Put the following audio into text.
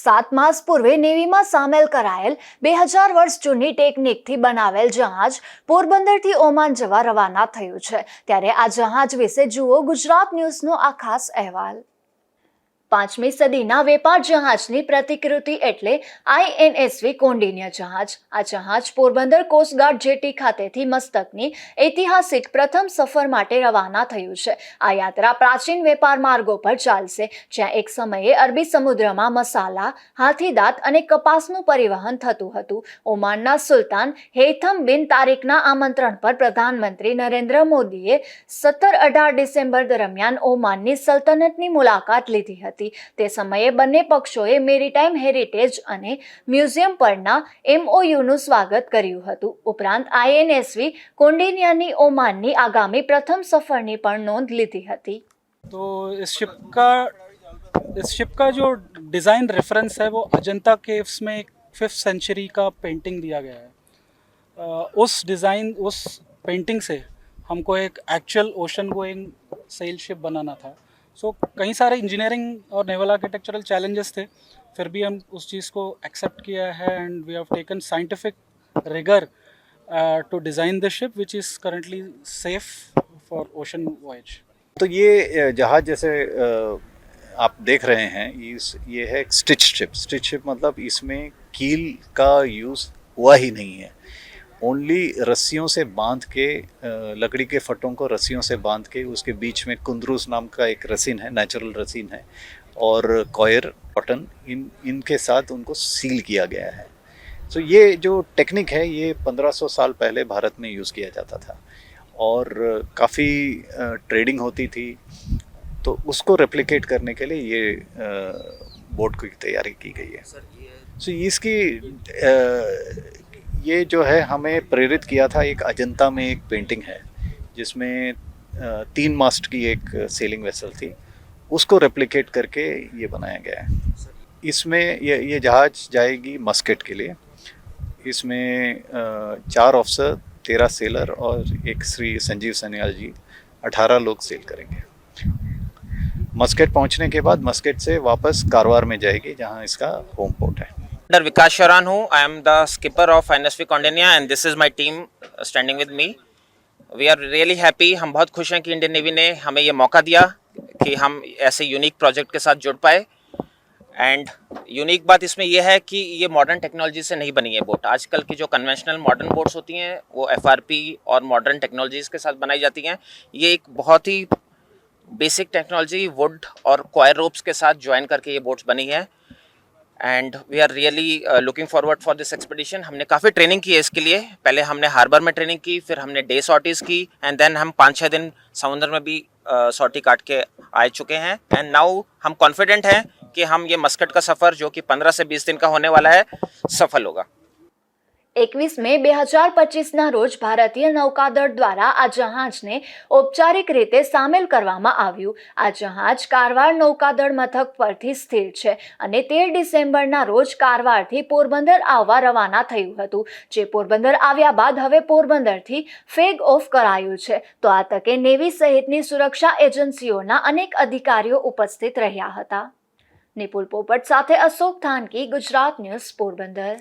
સાત માસ પૂર્વે નેવીમાં સામેલ કરાયેલ બે હજાર વર્ષ જૂની ટેકનિકથી બનાવેલ જહાજ પોરબંદરથી ઓમાન જવા રવાના થયું છે. ત્યારે આ જહાજ વિશે જુઓ ગુજરાત ન્યૂઝનો આ ખાસ અહેવાલ. પાંચમી સદીના વેપાર જહાજની પ્રતિકૃતિ એટલે આઈએનએસવી કૌંડિન્ય જહાજ. આ જહાજ પોરબંદર કોસ્ટગાર્ડ જેટી ખાતેથી મસ્તકની ઐતિહાસિક પ્રથમ સફર માટે રવાના થયું છે. આ યાત્રા પ્રાચીન વેપાર માર્ગો પર ચાલશે, જ્યાં એક સમયે અરબી સમુદ્રમાં મસાલા, હાથીદાંત અને કપાસનું પરિવહન થતું હતું. ઓમાનના સુલતાન હેથમ બિન તારીખના આમંત્રણ પર પ્રધાનમંત્રી નરેન્દ્ર મોદીએ સત્તર અઢાર ડિસેમ્બર દરમિયાન ઓમાનની સલ્તનતની મુલાકાત લીધી હતી. તે સમયે બંને પક્ષોએ મેરીટાઈમ હેરિટેજ અને મ્યુઝિયમ પરના એમઓયુનું સ્વાગત કર્યું હતું ઉપરાંત આઈએનએસવી કોન્ડિનિયાની ઓમાનની આગામી પ્રથમ સફરની પણ નોંધ લીધી હતી तो इस शिप का इस शिप का जो डिज़ाइन रेफरेंस है वो अजंता केव्स में एक फिफ्थ सेंचुरी का पेंटिंग दिया गया है अ, उस डिज़ाइन उस पेंटिंग से हमको एक actual ocean going sail ship बनाना था सो so, कई सारे इंजीनियरिंग और नेवल आर्किटेक्चरल चैलेंजेस थे। फिर भी हम उस चीज़ को एक्सेप्ट किया है and we have taken scientific rigour to design the ship which is currently safe for ocean voyage तो ये जहाज़ जैसे आप देख रहे हैं इस ये है स्टिच शिप स्टिच शिप मतलब इसमें कील का यूज़ हुआ ही नहीं है। ओनली रस्सियों से बाँध के लकड़ी के फटों को रस्सियों से बाँध के उसके बीच में कुंदरूस नाम का एक रसीन है नेचुरल रसीन है और कॉयर कॉटन इन इनके साथ उनको सील किया गया है। सो ये जो टेक्निक है ये 1500 साल पहले भारत में यूज़ किया जाता था और काफ़ी ट्रेडिंग होती थी। तो उसको रेप्लिकेट करने के लिए ये बोट की तैयारी की गई है। सो so, इसकी ये जो है हमें प्रेरित किया था एक अजंता में एक पेंटिंग है, जिसमें तीन मास्ट की एक सेलिंग वेसल थी। उसको रेप्लिकेट करके ये बनाया गया है। इसमें ये ये जहाज़ जाएगी मस्केट के लिए। इसमें चार ऑफिसर तेरह सेलर और एक श्री संजीव सन्याल जी, अठारह लोग सेल करेंगे। मस्केट पहुँचने के बाद मस्केट से वापस कारवार में जाएगी, जहाँ इसका होम पोर्ट है। Commander Vikas Sharan हूँ I am the skipper of NSV Kaundinya and this is my team standing with me we are really happy हम बहुत खुश हैं कि इंडियन नेवी ने हमें ये मौका दिया कि हम ऐसे यूनिक प्रोजेक्ट के साथ जुड़ पाए। एंड यूनिक बात इसमें यह है कि ये मॉडर्न टेक्नोलॉजी से नहीं बनी है बोट आजकल की जो कन्वेंशनल मॉडर्न बोट्स होती हैं, वो एफआरपी और मॉडर्न टेक्नोलॉजीज़ के साथ बनाई जाती हैं। ये एक बहुत ही बेसिक टेक्नोलॉजी वुड और क्वायर रोप्स के साथ ज्वाइन करके ये बोट्स बनी है। And we are really looking forward for this expedition हमने काफ़ी ट्रेनिंग की है इसके लिए। पहले हमने हार्बर में ट्रेनिंग की फिर हमने डे सॉटीज़ की एंड देन हम पाँच छः दिन समुद्र में भी सॉटी uh, काट के आ चुके हैं। एंड नाउ हम कॉन्फिडेंट हैं कि हम ये मस्कट का सफ़र जो कि पंद्रह से बीस दिन का होने वाला है सफल होगा। એકવીસ મે બે હજાર પચીસના રોજ ભારતીય નૌકાદળ દ્વારા આ જહાજને ઔપચારિક રીતે સામેલ કરવામાં આવ્યું. આ જહાજ કારવાર નૌકાદળ મથક પરથી સ્થિર છે અને તેર ડિસેમ્બરના રોજ કારવારથી પોરબંદર આવવા રવાના થયું હતું. જે પોરબંદર આવ્યા બાદ હવે પોરબંદરથી ફેગ ઓફ કરાયું છે. તો આ તકે નેવી સહિતની સુરક્ષા એજન્સીઓના અનેક અધિકારીઓ ઉપસ્થિત રહ્યા હતા. નિપુલ પોપટ સાથે અશોક થાનકી, ગુજરાત ન્યૂઝ પોરબંદર.